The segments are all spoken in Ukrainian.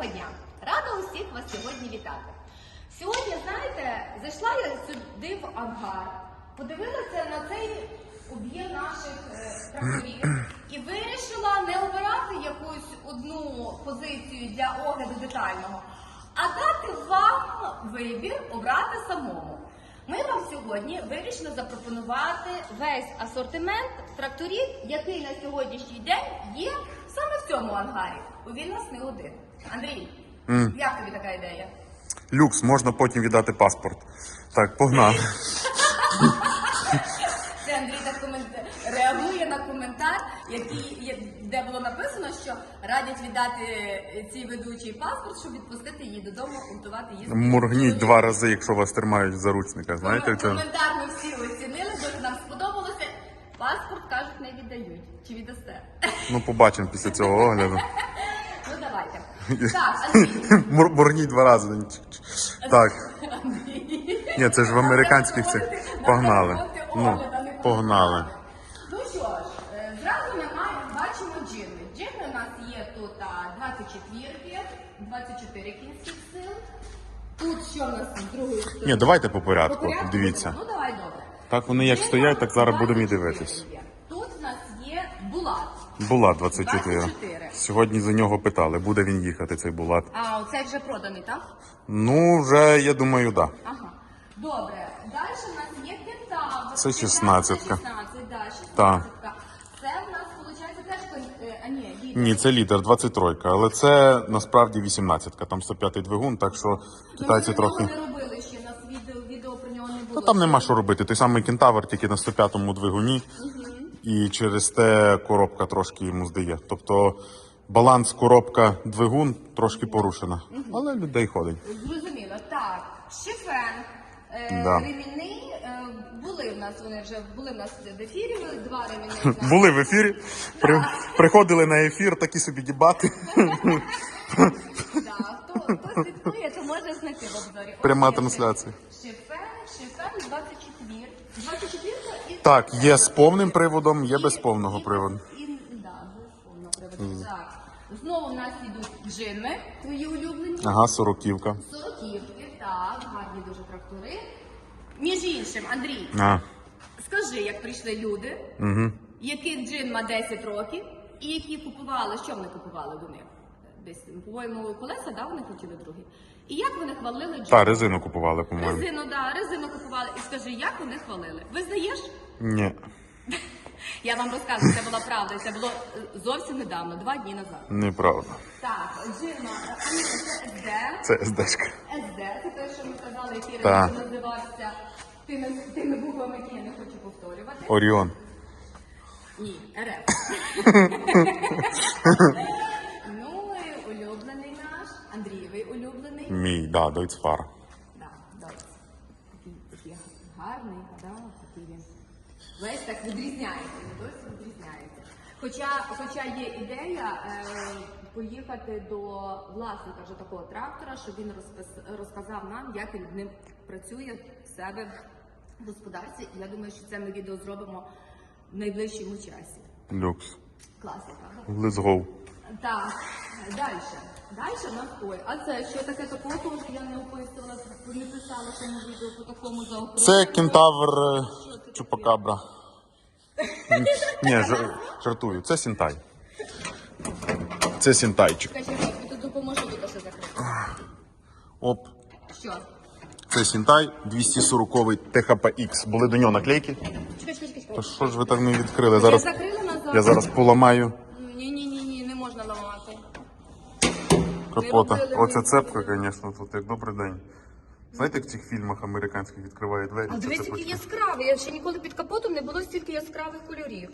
Доброго дня! Рада усіх вас сьогодні вітати. Сьогодні, знаєте, зайшла я сюди в ангар, подивилася на цей об'єм наших е, тракторів і вирішила не обирати якусь одну позицію для огляду детального, а дати вам вибір обрати самому. Ми вам сьогодні вирішили запропонувати весь асортимент тракторів, який на сьогоднішній день є саме в цьому ангарі. У він нас не один. Андрій, М. як тобі така ідея? Люкс, можна потім віддати паспорт. Так, погнали. Це Андрій так реагує на коментар, який є- де було написано, що радять віддати цій ведучій паспорт, щоб відпустити її додому, готувати їсти. Моргніть два рази, якщо вас тримають в заручниках. Знаєте, це Коментар ми всі оцінили, дуже нам сподобалося. Віддають. Чи віддасте? ну побачимо після цього огляду. Ну давайте. Так, Андрій. Мор- два рази. Так. Андрій. Ні, це ж в американських цих. Погнали. Ну, погнали. Ну що ж, е, зразу ми маємо, бачимо джини. Джини у нас є тут а, 24, 24 кінських сил. Тут що в нас з другої сторони? Ні, давайте по По порядку. Дивіться. Ну давай добре. Так вони як стоять, так зараз будемо і 24 дивитись. є. Тут в нас є булат. Булат 24. 24. Сьогодні за нього питали, буде він їхати, цей Булат. А оцей вже проданий, так? Ну, вже я думаю, так. Да. Ага. Добре. Далі в нас є кентавр. Це Кентавр 16-ка. 16, да, 16. Так. Це в нас, виходить, теж, кон- е, а ні, лідер. Ні, це лідер 23, але це насправді 18-ка, там 105-й двигун, так що китайці Ми трохи. не робили ще, у нас відео, відео про нього не було. Та там нема що робити. Той самий кентавр, тільки на 105-му двигуні, і через те коробка трошки йому здає. Тобто баланс коробка двигун трошки порушена. Але людей ходить. Зрозуміло. Так, шифен, е, Да. ремінний, е, були в нас, вони вже були в нас в ефірі, два ремінних. Були в ефірі, при, приходили на ефір, такі собі дебати. Да, хто, хто слідкує, то може знайти в обзорі. Пряма трансляція. Шифен, шифен 24. 24 і Так, є з повним приводом, є без повного приводу. І, да, без повного приводу. Так. Знову в нас йдуть джинми, твої улюблені. Ага, сороківка. Сороківки, так, гарні дуже трактори. Між іншим, Андрій, А, скажи, як прийшли люди, угу. яких джин ма 10 років, і які купували, що вони купували до них? Десь, по-моєму, колеса, да, вони хотіли другі. І як вони хвалили джин? Та, резину купували, по-моєму. Резину, да, резину купували. І скажи, як вони хвалили? Визнаєш? Ні, Я вам розказую, це була правда. Це було е, зовсім недавно, два дні назад. неправда. Так, джирма, Аніка, це СД. Це СДшка. СД, це те, що ми казали, який раніше називався тими, тими буквами, які я не хочу повторювати. Оріон. Ні, РФ. ну і улюблений наш, Андрієвий улюблений. Мій, да, Дойцфар. Да, добре. Такий, такий гарний, да, такий він. Весь так відрізняється, він досі відрізняється. Хоча, хоча є ідея е, поїхати до власника вже такого трактора, щоб він розпис- розказав нам, як він ним працює в себе в господарстві. І я думаю, що це ми відео зробимо в найближчому часі. Люкс. Класно, правда? Let's go. Так, далі. Далі у нас ой. А це що таке такого, тому що я не описувала, не писала в цьому відео по такому заокругленню. Це кентавр е, Чупакабра. Ні, жар- жартую. Це Сінтай. Це Сінтайчик. Скажи, я тут допоможу закрити. Оп. Що? Це Сінтай 240 ТХПX. Були до нього наклейки. Чекай, чекай, чекай. Та що ж ви так не відкрили? Я Зараз закрила назад. я зараз поламаю Ні, ні, ні, ні, не можна ламати. капота. Оця цепка, звісно, тут як добрий день. Знаєте, як в цих фільмах американських відкриває двері? А ця дивись, який цепочка? яскравий. Я ще ніколи під капотом не було стільки яскравих кольорів.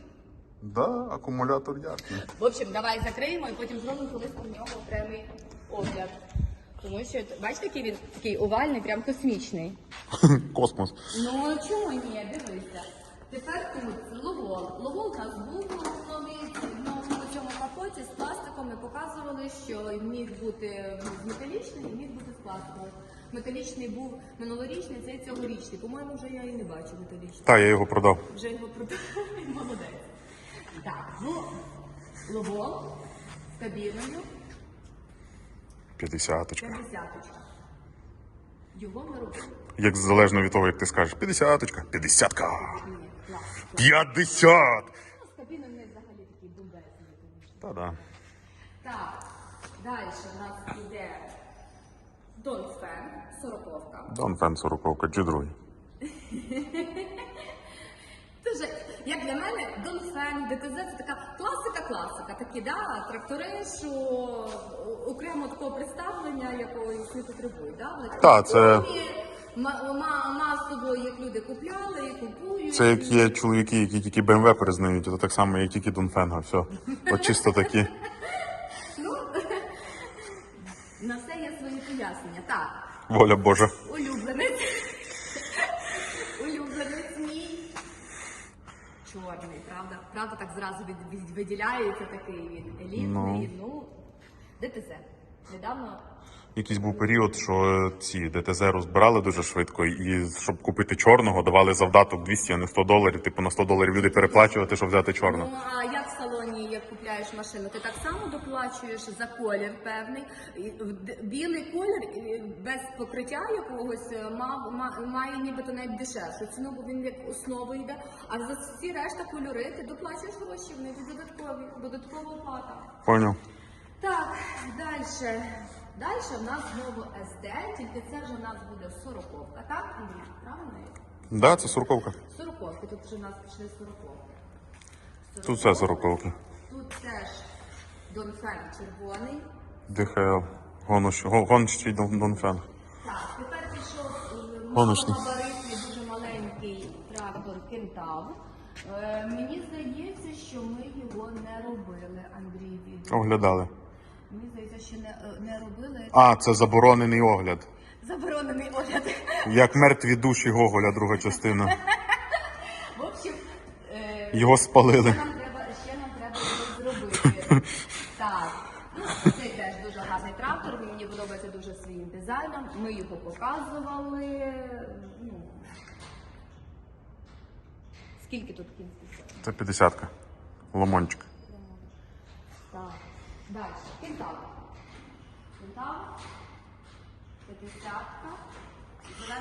Да, акумулятор яркий. В общем, давай закриємо і потім зробимо колись про нього окремий огляд. Тому що, бачите, який він такий овальний, прям космічний. Космос. Ну чому ні? Дивися. Тепер тут ловол. Ловол у нас був новий в цьому капоті з пластиком. Ми показували, що міг бути металічний і міг бути з пластиковим. Металічний був минулорічний, цей цьогорічний. По-моєму, вже я і не бачу металічний. Та, я його продав. Вже його продали. Молодець. Так, ну, ловол з кабіною. П'ятдесяточка. П'ятдесяточка. Його ми робили. Як залежно від того, як ти скажеш. П'ятдесяточка. П'ятдесятка. П'ятдесят. Ну, з кабіни в них взагалі такі бомбезні. звісно. Та-да. Так, далі в нас іде Донфен, сороковка. Дон Фен сороковка, другий. Дуже, як для мене, Донфен, ДТЗ це така класика-класика. Такі, да, трактори, що окремо такого представлення якогось не потребують. Да? Вони Та, це- масово їх люди купляли і купують. Це як є чоловіки, які тільки БМВ перезнають, то так само, як тільки Донфенга. Все. От чисто такі. Ну, на все є свої пояснення. Так, Воля Божа. улюбленець. улюбленець мій. Чорний, правда? Правда, так зразу від, від- виділяється такий він елітний. Ну, ДТЗ. Недавно Якийсь був період, що ці ДТЗ розбирали дуже швидко, і щоб купити чорного, давали завдаток 200, а не 100 доларів. Типу на 100 доларів люди переплачувати, щоб взяти чорного. Ну, а як в салоні, як купляєш машину, ти так само доплачуєш за колір певний. Білий колір без покриття якогось е, мав, ма- має нібито навіть дешевшу ціну, бо він як основа йде. А за всі решта кольори ти доплачуєш гроші, вони додаткові, додаткова оплата. Поняв? Так, далі. Далі в нас знову СД, тільки це вже в нас буде сороковка, так, Андрій? Правильно? Да, це сороковка. Сороковки, тут вже в нас пішли сороковки. Тут все сороковки. Тут теж Донфен червоний. ДХЛ. Гонощ, го- гонщий Дон- Донфен. Так, тепер пішов е, Гоночний. малогабаритний, дуже маленький трактор Кентав. Е, мені здається, що ми його не робили, Андрій. Оглядали. Мені здається, що не, е, не робили. А, це заборонений огляд. Заборонений огляд. Як мертві душі Гоголя, друга частина. В общем, е, Його спалили. Ще нам треба, ще нам треба зробити. Так. Ну, цей теж дуже гарний трактор, мені подобається дуже своїм дизайном. Ми його показували. Ну, скільки тут сил? Це 50-ка. Ломончик. Так. Далі. Кентавр. Кентавр. П'ятдесятка. Ну,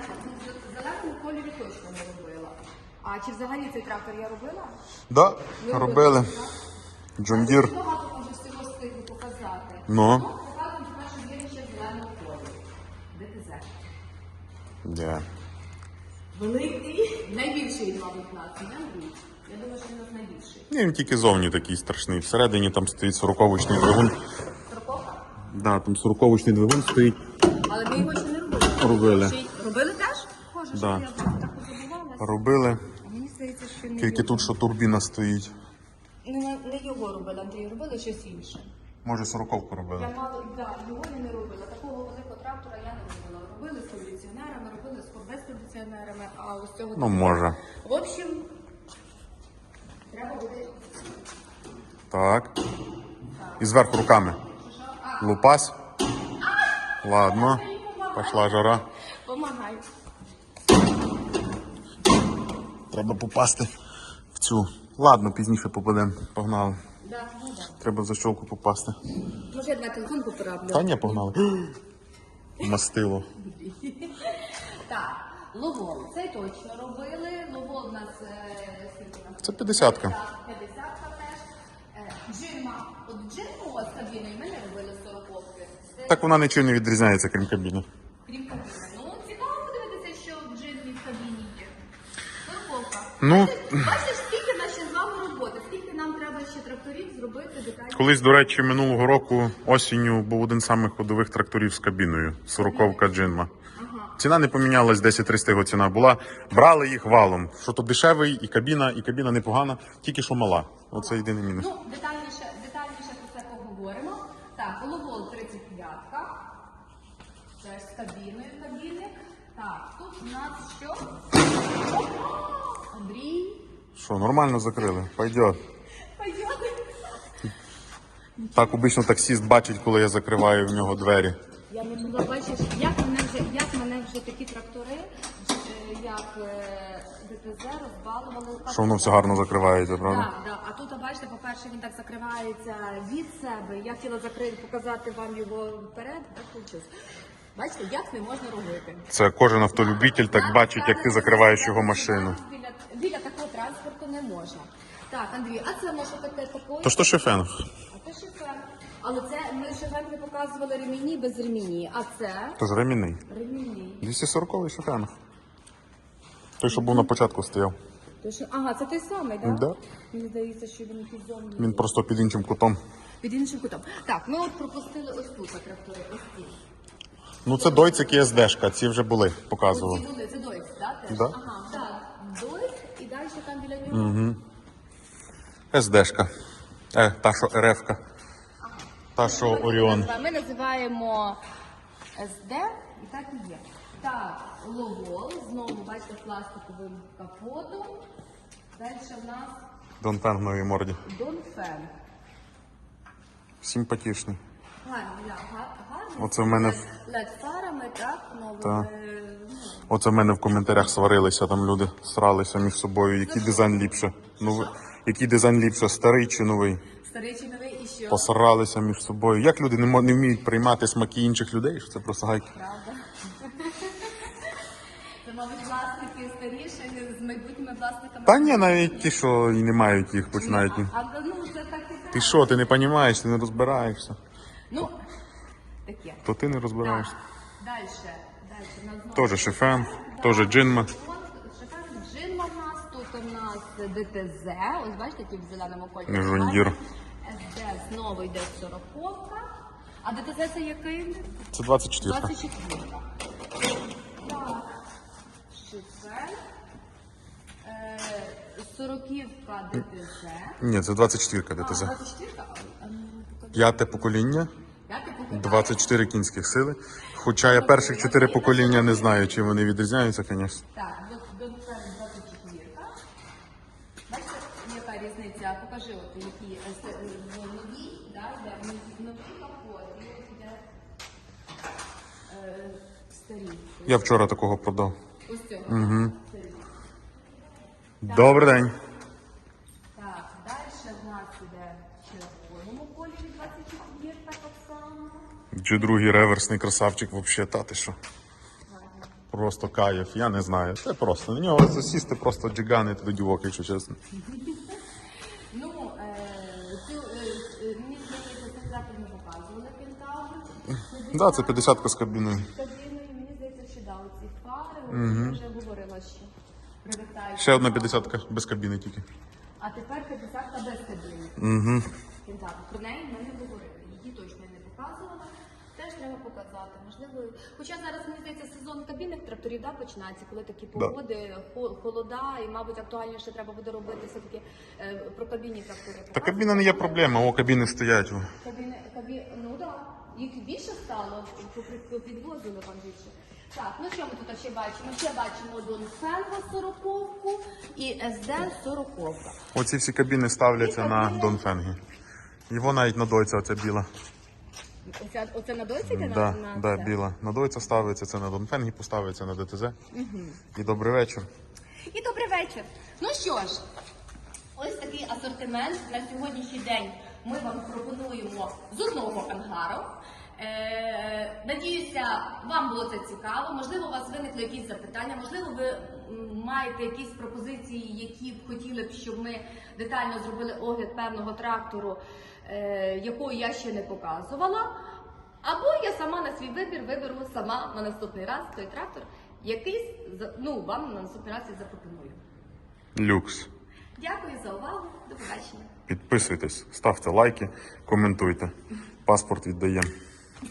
в зеленому кольорі точно не робила. А чи взагалі цей трактор я робила? Да, Ви робили. так? Джон Дір. Дуже багато може всього встигли показати. Ну. показуємо тепер, що є ще зеленого кольору. ДТЗ. Де? Великий, найбільший, мабуть, нас. Я. Я думаю, що він нас найбільший. Ні, він тільки зовні такий страшний. Всередині там стоїть сороковочний двигун. Сороковка. Да, там сороковочний двигун стоїть. Але ми його ще не робили. Робили. Ще Робили теж? Боже, що Да. я так позабувалася. Робили. А Мені здається, що не Тільки його. тут, що турбіна стоїть. Не, не, не його робили, Андрій, робили щось інше. Може, сороковку Я робили. мало, да, його я не робила. Такого великого трактора я не робила. Робили з кондиціонерами, робили з без кондиціонерами, а ось цього Ну, може. В общем. Так. І зверху руками. Лупась. Ладно. Пошла жара. Помагай. Треба попасти в цю. Ладно, пізніше попадемо. Погнали. Да, ну да. Треба в защолку попасти. Може, я давай телефон поправлю. Та ні, погнали. Мастило. Ловол. Це точно робили. Ловол у нас е, скільки? Це 50-ка. Так, 50-ка теж. Е, Джима. От джиму з кабіною ми не робили 40-ки. Це Так вона нічого не відрізняється, крім кабіни. крім кабіни. Ну, цікаво подивитися, що в джимі в кабіні є. 40-ка. Ну. Бачиш, скільки нас з вами роботи, скільки нам треба ще тракторів зробити. Колись, до речі, минулого року осінню був один з самих ходових тракторів з кабіною. Сороковка Джинма. Ціна не помінялась, 10-300 його ціна була. Брали їх валом. Що то дешевий, і кабіна, і кабіна непогана, тільки що мала. Оце єдиний мінус. Ну, детальніше, детальніше про це поговоримо. Так, Головол 35-ка. Теж з кабіною кабінник. Так, тут у нас що? Андрій. Що, нормально закрили? Пойдет. Пойдет. Так обично таксіст бачить, коли я закриваю в нього двері. Я не бачиш, як вже такі трактори, е, як е, ДТЗ розбалували. Що воно все гарно закривається, правда? Так, да. А тут, бачите, по-перше, він так закривається від себе. Я хотіла закрити, показати вам його вперед, так вийшло. Бачите, як не можна робити. Це кожен автолюбитель так бачить, як ти закриваєш його машину. Біля, біля такого транспорту не можна. Так, Андрій, а це може таке такої? То то шифен. А це шифен. Але це ми шифен не показували ремені без ремені, а це То ж ремінний. ремені. 240-й шифен. Той, що був на початку стояв. То що, ага, це той самий, так? Да. Мені здається, що він якийсь зовні. Він просто під іншим кутом. Під іншим кутом. Так, ми от пропустили ось тут трактори, ось ці. Ну це дойцик і СДшка, ці вже були, показували. Ці були, це Дойц, так? теж? Да. Ага, так. Дойц і далі там біля нього. СДшка. Е, та, що РФка. Та, що Оріон. Ми називаємо СД і так і є. Так, ловол, знову бачите, пластиковим капотом. Далі в нас Донфен в новій морді. Донфен. Симпатичний. Гарний, да, га- гарний. Оце в мене- Лед фарами, так, новими. Так. е, ну, Оце в мене в коментарях сварилися, там люди сралися між собою, який дизайн ліпше. Ну, який дизайн ліпше, старий чи новий. Старий чи і що? Посралися між собою. Як люди не, не вміють приймати смаки інших людей, що це просто гайки. Правда? Це, мабуть, власники старіші з майбутніми власниками. Та ні, навіть ті, що і не мають їх, починають. А, а, ну, це так і так. Ти що, ти не розумієш, ти не розбираєшся. Ну, таке. То ти не розбираєшся. далі. Тоже Да. тоже джинма. От джинма в нас, тут у нас ДТЗ, ось бачите, які в зеленому кольорі. Жондір. Знову йде сороковка. А ДТЗ це який? Це 24. 24. Так. Шифен. Е, Сороківка ДТЗ. Ні, це 24 ДТЗ. А, 24? А, ну. П'яте покоління, Я 24 кінських сили. Хоча я перших 4 покоління не знаю, чим вони відрізняються, звісно. Так, до, до 24. Бачите, яка різниця? Покажи, от які е, с- е, в новій, да, йде в новій- в новій капоті, йде е, старі. Я вчора такого продав. Ось цього. Угу. Старі. Добрий день. Так, далі в нас іде в червоному кольорі 24 так само. Чи другий реверсний красавчик взагалі, та ти що? Просто кайф, я не знаю. Це просто. На нього засісти просто джиганити до дівок, якщо чесно. Ну, е, цю, е, е, мені здається, трактор ми показували кентавр. Да, це 50 з кабіною. кабіною, мені здається, що да, оці фари, угу. Я вже говорила, що привертають. Ще одна 50 без кабіни тільки. А тепер 50 без кабіни. Угу. Кентавр. Про неї ми не говорили. Її точно я не показувала. Теж треба показати. Можливо, хоча зараз мені здається сезон кабінних тракторів да, починається, коли такі погоди, хо- холода, і, мабуть, актуальніше треба буде робити все-таки е, про кабінні трактори. Та кабіна не є проблема, о, кабіни стоять. о. Кабіни, кабі... ну так, їх більше стало, попри- підвозили вам більше. Так, ну що ми тут ще бачимо? Ще бачимо Донфенго 40 і СД 40 Оці всі кабіни ставляться на Донфенгі. Його навіть на дойця оця біла. Оце, оце на йде Да, на, на да, це? біла. На дойця ставиться, це на Донфенгі поставиться на ДТЗ. І добрий вечір. І добрий вечір. Ну що ж, ось такий асортимент на сьогоднішній день ми вам пропонуємо з одного ангару. Е, надіюся, вам було це цікаво. Можливо, у вас виникли якісь запитання, можливо, ви маєте якісь пропозиції, які б хотіли б, щоб ми детально зробили огляд певного трактору, е, якого я ще не показувала. Або я сама на свій вибір виберу сама на наступний раз той трактор, який ну, вам на наступний раз і запропоную. Люкс. Дякую за увагу. До побачення. Підписуйтесь, ставте лайки, коментуйте. Паспорт віддаємо.